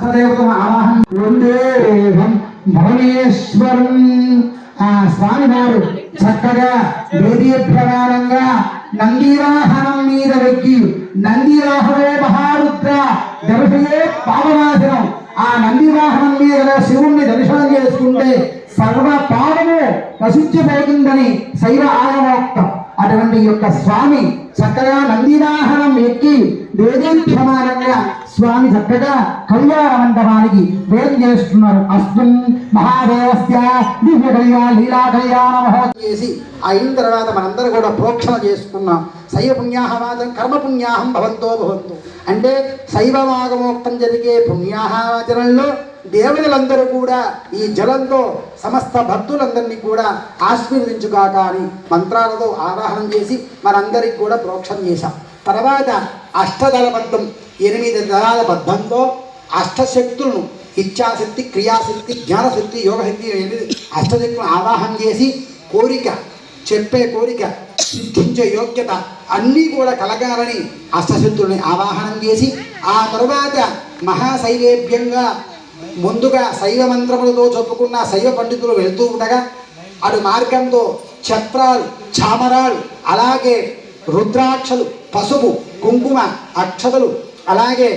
అష్టదేవతను ఆవాహన భువనేశ్వరం. ఆ స్వామివారు చక్కగా వేదీ వేదీభ్రమానంగా నందివాహనం మీద వెక్కి నందివాహనే మహారుద్ర దర్శయే పాపనాశనం ఆ నందివాహనం మీద శివుణ్ణి దర్శనం చేసుకుంటే సర్వ పాపము నశించిపోతుందని శైవ ఆగమోక్తం. అటువంటి యొక్క స్వామి చక్కగా నందివాహనం ఎక్కి దేదీ ప్రమాణంగా స్వామి చక్కగా కళ్యాణ మండపానికి వేం చేస్తున్నారు. అస్మిన్ మహాదేవస్య దివ్య కళ్యాణ లీలా కళ్యాణ మహోత్సవం చేసి అయిన తర్వాత మనందరూ కూడా ప్రోక్షణ చేసుకున్నాం. శైవ పుణ్యాహవాదం కర్మ పుణ్యాహం భవంతో భవంతు. అంటే శైవమాగమోక్తం జరిగే పుణ్యాహాచరణలో దేవతలందరూ కూడా ఈ జలంతో సమస్త భక్తులందరినీ కూడా ఆశీర్వదించుగాక అని మంత్రాలతో ఆవాహనం చేసి మనందరికి కూడా ప్రోక్షం చేశాం. తర్వాత అష్టదళ ఎనిమిది తరాల బద్ధంతో అష్టశక్తులను ఇచ్ఛాశక్తి క్రియాశక్తి జ్ఞానశక్తి యోగశక్తి అష్టశక్తులను ఆవాహన చేసి కోరిక చెప్పే కోరిక సిద్ధించే యోగ్యత అన్నీ కూడా కలగాలని అష్టశక్తుల్ని ఆవాహనం చేసి ఆ తరువాత మహాశైలేభ్యంగా ముందుగా శైవ మంత్రములతో చెప్పుకున్న శైవ పండితులు వెళుతూ ఉండగా అటు మార్గంతో ఛత్రాలు చామరాలు అలాగే రుద్రాక్షలు పసుపు కుంకుమ అక్షతలు అలాగే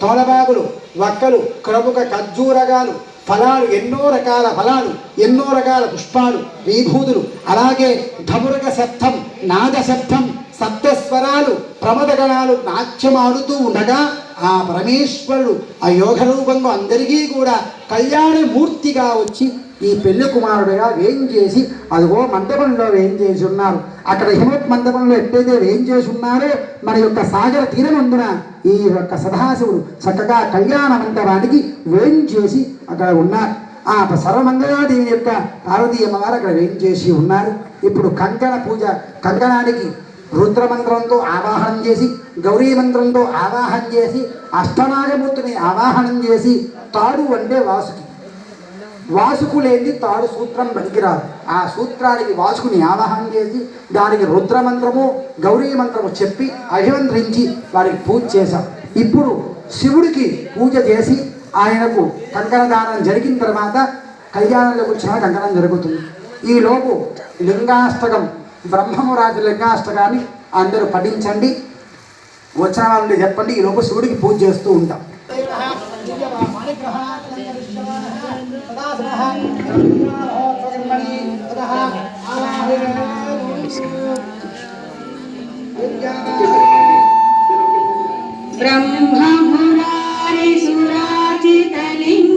తోలబాగులు వక్కలు క్రముక ఖర్జూరగాలు ఫలాలు ఎన్నో రకాల ఫలాలు ఎన్నో రకాల పుష్పాలు విభూతులు అలాగే ధమురక శబ్దం నాద శబ్దం శబ్దస్వరాలు ప్రమదగణాలు నాట్యమాడుతూ ఉండగా ఆ పరమేశ్వరుడు ఆ యోగ రూపంలో అందరికీ కూడా కళ్యాణమూర్తిగా వచ్చి ఈ పెళ్ళి కుమారుడిగా వేం చేసి అదిగో మండపంలో వేం చేసి ఉన్నారు. అక్కడ హిమవత్ మండపంలో ఎట్టయితే వేం చేసి ఉన్నారో మన యొక్క సాగర తీరమందున ఈ యొక్క సదాశివుడు చక్కగా కళ్యాణ మండపానికి వేం చేసి అక్కడ ఉన్నారు. ఆ సర్వమంగళాదేవి యొక్క పార్వతీ అమ్మవారు అక్కడ వేం చేసి ఉన్నారు. ఇప్పుడు కంకణ పూజ కంకణానికి రుద్రమంత్రంతో ఆవాహనం చేసి గౌరీ మంత్రంతో ఆవాహనం చేసి అష్టనాగమూర్తిని ఆవాహనం చేసి తాడు అంటే వాసుకి వాసుకు లేని తాడు సూత్రం పనికిరాదు. ఆ సూత్రానికి వాసుకుని ఆవాహం చేసి దానికి రుద్రమంత్రము గౌరీ మంత్రము చెప్పి అభివంత్రించి వారికి పూజ చేశాం. ఇప్పుడు శివుడికి పూజ చేసి ఆయనకు కంకణదానం జరిగిన తర్వాత కళ్యాణంలో కూర్చున్న కంకణం జరుగుతుంది. ఈ లోపు లింగాష్టకం బ్రహ్మము రాజు లింగాష్టకాన్ని అందరూ పఠించండి. వచ్చిన వాళ్ళని చెప్పండి ఈ లోపు శివుడికి పూజ చేస్తూ ఉంటాం. ब्रह्म मुरारी ततः ब्रह्ममुरारिसुराचितलिङ्ग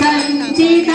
సంచిత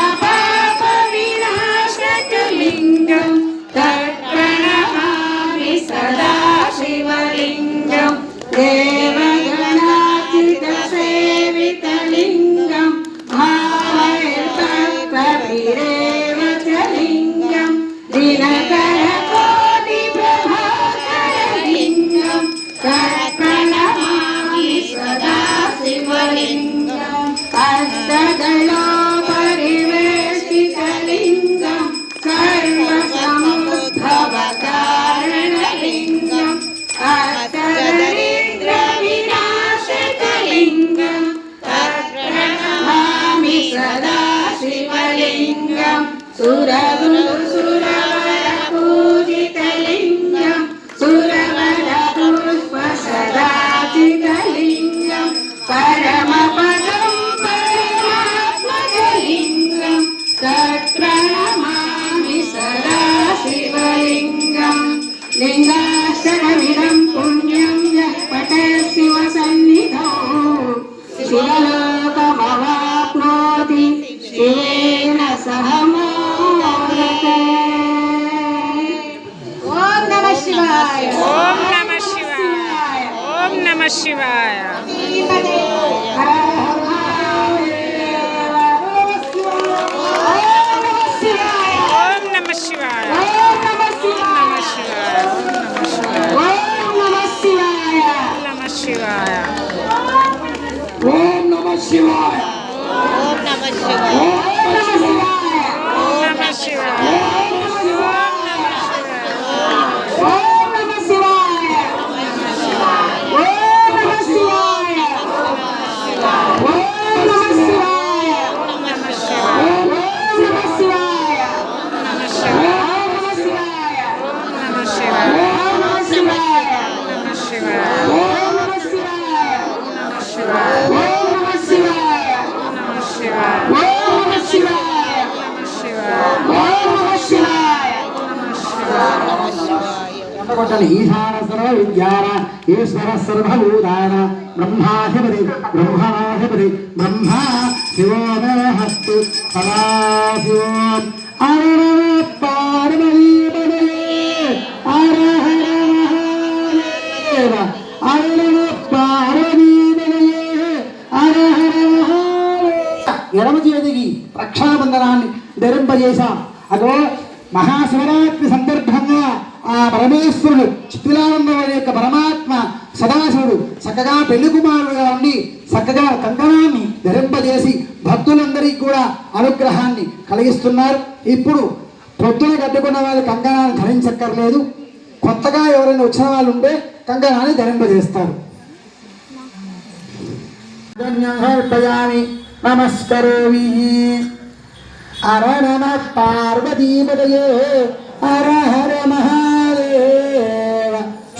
सकल ईशान सर्व विद्यान ईश्वर सर्वभूतान ब्रह्माधिपति ब्रह्मणाधिपति ब्रह्मा शिवो मे हस्तु सदा शिवो अरुण पार्वती ఎడమ చేతికి రక్షాబంధనాన్ని ధరింపజేశాం అదో మహాశివరాత్రి సందర్భంగా ఆ పరమేశ్వరుడు చిత్తిలానందం అనే యొక్క పరమాత్మ సదాశివుడు చక్కగా పెళ్ళి కుమారుడుగా ఉండి చక్కగా కంకణాన్ని ధరింపజేసి భక్తులందరికీ కూడా అనుగ్రహాన్ని కలిగిస్తున్నారు. ఇప్పుడు పొద్దున కట్టుకున్న వాళ్ళు కంకణాన్ని ధరించక్కర్లేదు. కొత్తగా ఎవరైనా వచ్చిన వాళ్ళు ఉంటే కంకణాన్ని ధరింపజేస్తారు. సమర్పయామి నమస్కరోమి. అర నమ పార్వతీపదయే హర హర మహా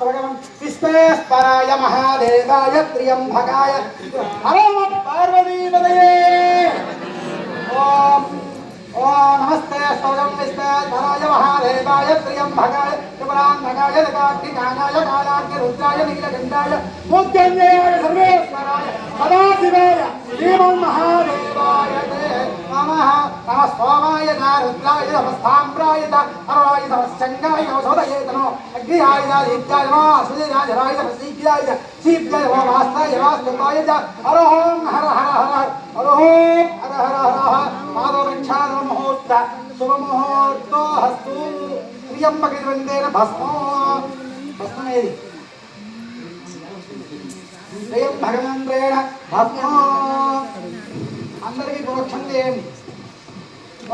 विश्वेश्वराय महादेवाय त्र्यम्भकाय नमो पार्वतीपदये ॐ ॐ नमस्ते स्वयं विश्वेश्वराय महादेवाय त्र्यम्भकाय त्रिपुरान्धकाय जगाग्निकायाय कालाग्निरुद्राय नीलकण्ठाय मुद्यन्याय सर्वेश्वराय सदाशिवाय ముత్యంజయాయ సర్వేశ్వరాయ సదాశివాయ శ్రీమన్మహాదేవాయ తే నమః. నమ సోమాయ న రుద్రాయ నమ స్థామ్రాయ న అరవాయ నమ శంగాయ నమ సోదయే నమో అగ్నియాయ న దీప్యాయ నమ సుజయాయ జరాయ నమ శీఘ్రాయ శీఘ్రాయ నమ వాస్తాయ వాస్తుపాయ న హరోం హర హర హర. హరోం హర హర హర. పాదరక్షాన ముహూర్త శుభముహూర్తో హస్తు. ప్రియంబకిద్వందేన భస్మో భస్మమేది ప్రియం భగవంత్రేణ భస్మో అందరికీ ప్రోక్షం చేయండి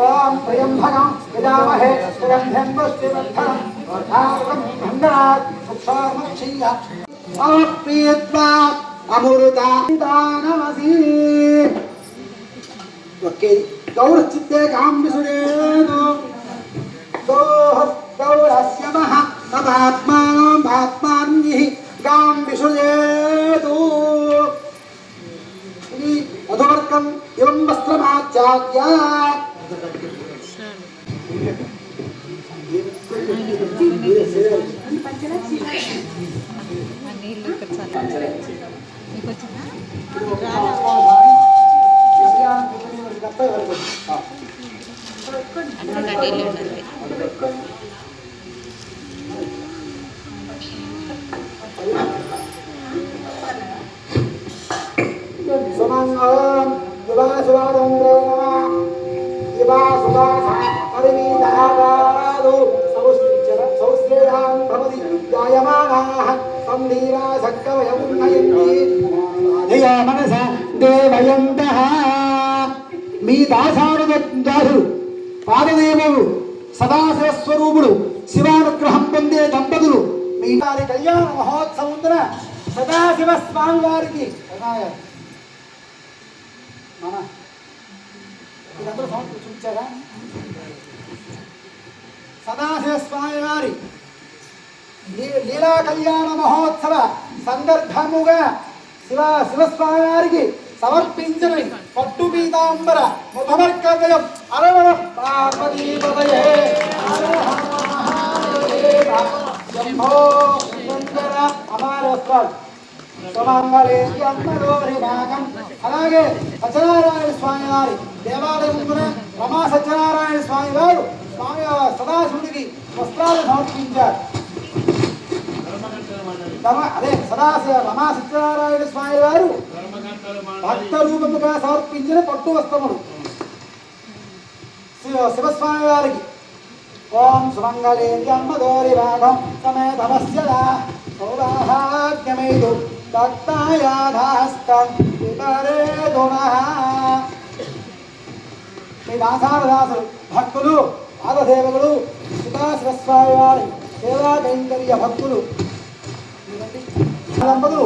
ఓం ప్రియంభగం విదామహే సుగంధం పుష్టివర్ధనం వర్ధారం సుక్షామక్షీయ సమర్పీత్వా అమృతానమసి ఒకే గౌరచిత్తే కాంబిసురేను గౌరస్య మహ. తదాత్మానం భాత్మాన్యః गां विसृजेतु इति एवं वस्त्रमाचार्य। నీళ్ళు మీ దాసాను దాసు పాదదేవుడు సదాశివ స్వరూపుడు శివానుగ్రహం పొందే దంపతులు. మీ వారి కళ్యాణ మహోత్సవంతున సదాశివ స్వామి వారికి మామ మీరందరూ సౌండ్ చూపించారా? సదాశివ స్వామి వారి లీ- లీలా కళ్యాణ మహోత్సవ సందర్భముగా శివ శివస్వామి వారికి సమర్పించిన పట్టు పీతాంబర ముఖమర్కదయం అరవణ పార్వతీపదయే శంభో సుందర అలాగే సత్యనారాయణ స్వామి వారి దేవాలయం రమా సత్యనారాయణ స్వామి వారు స్వామి సదాశివుడికి వస్త్రాలు సమర్పించారు అదే సదాశివ రమా సత్యనారాయణ స్వామి వారు భక్త రూపముగా సమర్పించిన పట్టు వస్త్రములు శివ శివస్వామి వారికి. ఓం సుమంగళే జన్మదోరి భాగం సమేతమస్య సౌరాహాగ్యమేదు దత్తాయాధాస్తం విపరే శ్రీ దాసారదాసులు భక్తులు పాదసేవకులు సుధాశివస్వామి వారి సేవా కైంకర్య భక్తులు. దంపతులు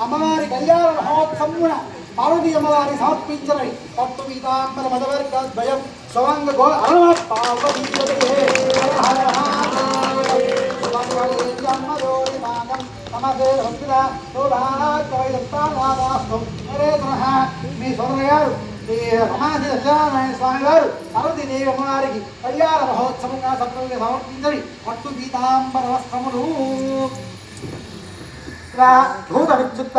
అమ్మవారి కళ్యాణ మహోత్సవమున పార్వతి అమ్మవారి సమర్పించని పట్టు పీతాంబర మదవర్గ ద్వయం స్వంగ గో అరవ పార్వతీ మీ సోదరు గారు మీ సత్యనారాయణ స్వామి గారు పార్వతీ దేవి అమ్మవారికి కళ్యాణ మహోత్సవంగా సమర్పించని పట్టు పీతాంబర వస్త్రములు భూత విచ్యుత్త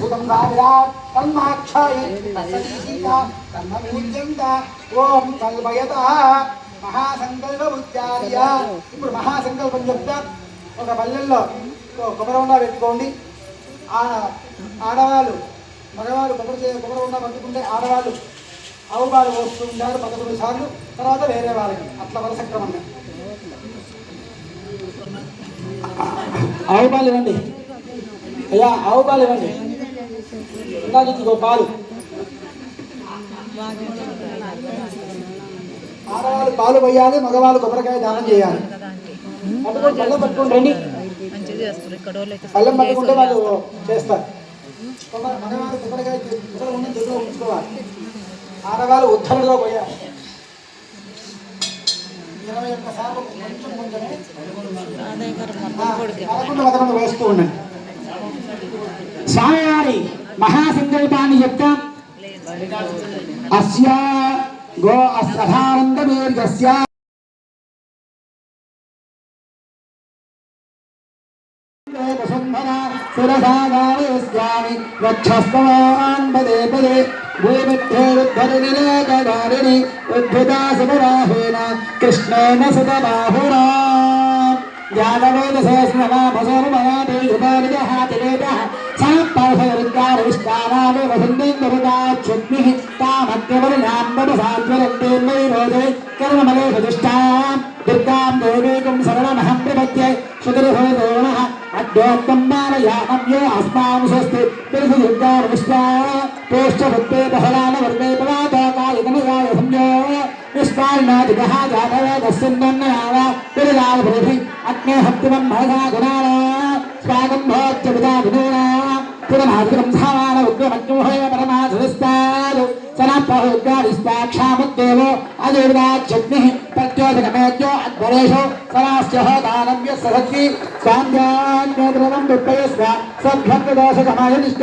భూతం రావిరాట్ తన్మాక్షాయి తన్మీశీత తన్మూల్యంత ఓం కల్పయత మహాసంకల్ప ఉచ్చార్య ఇప్పుడు మహాసంకల్పం చెప్తా. ఒక పల్లెల్లో కొబ్బరి పెట్టుకోండి. ఆడవాళ్ళు మగవాళ్ళు కొబ్బరి చే- పట్టుకుంటే ఆడవాళ్ళు ఆవు పాలు పోస్తూ ఉంటారు పదకొండు సార్లు తర్వాత వేరే వాళ్ళకి. అట్లా వరుస క్రమంగా. ఆవు పాలు ఇవ్వండి అయ్యా ఆవు పాలు ఇవ్వండి ఇందాక ఇదిగో పాలు. ఆడవాళ్ళు పాలు పోయాలి మగవాళ్ళు కొబ్బరికాయ దానం చేయాలి. పట్టుకొని పళ్ళెం రండి. మంచిగా పట్టుకుంటే వాళ్ళు చేస్తారు. మగవాళ్ళు కొబ్బరికాయ కొబ్బరి దగ్గర ఉంచుకోవాలి. ఆడవాళ్ళు ఉత్తరంలో పోయాలి. ఇరవై ఒక్క సార్లు కొంచెం కొంచెమే. పదకొండు పదకొండు వేస్తూ ఉండండి. స్వామివారి మహాసంకల్పాన్ని చెప్తాం అస్య గో అసానంద దీర్ఘస్య శిరసాగావేస్యామి వక్షస్తవాన్ పదే పదే భూమిద్ధేరుద్ధరినిరేకదారిణి ఉద్ధృతా సుమరాహేణ కృష్ణేన సుతబాహురా സാത്താസരങ്കാരവിഷ്കാരാകെ വസന്തേന്ദ്രതാച്ഛഗ്നിഃ താമദ്യപരിണാമ്പസാധ്വരന്തേന്മൈ രോധേ കർമ്മമലേ പ്രതിഷ്ഠാം ദുർഗാം ദേവീകും സരളമഹം പ്രപത്യ സുതരസോണഃ അദ്യോക്തം മാനയാമം യോ അസ്മാം സ്വസ്തി തിരുസു ദുർഗാ വിഷ്ണോ പോഷ്ടഭുക്തേ ബഹുലാന വർഗേ പവാതകാലിതമയായ സംയോ विश्वालनादिकः जातवे दस्यन्नन्नयाव तिरुलालपुरुभिः अग्ने हक्तिमम् भगसा गुणाला स्वागम् भोच्य पिता विनूना సమాన ఉగ్రమజ్ఞోహయ పరమాధుస్తాలు సనపహుగ్రాదిస్తాక్షాముద్దేవో అదేవిదాక్షగ్నిः ప్రత్యోదకమేద్యో అధ్వరేషు సరాస్య దానవ్య సహత్తి స్వాంధ్యాన్యేద్రవం విప్పయస్వ సభ్యంగదోషకమాయ నిష్ట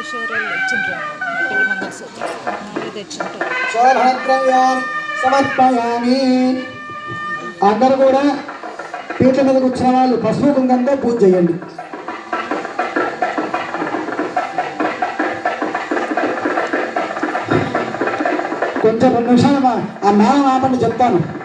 కిషోర్ సమర్పయామి. కూడా పీఠ మీద వచ్చిన వాళ్ళు పసుపు కుంకంతో పూజ చేయండి. కొంచెం రెండు నిమిషాలు ఆ మేళం ఆపండి చెప్తాను.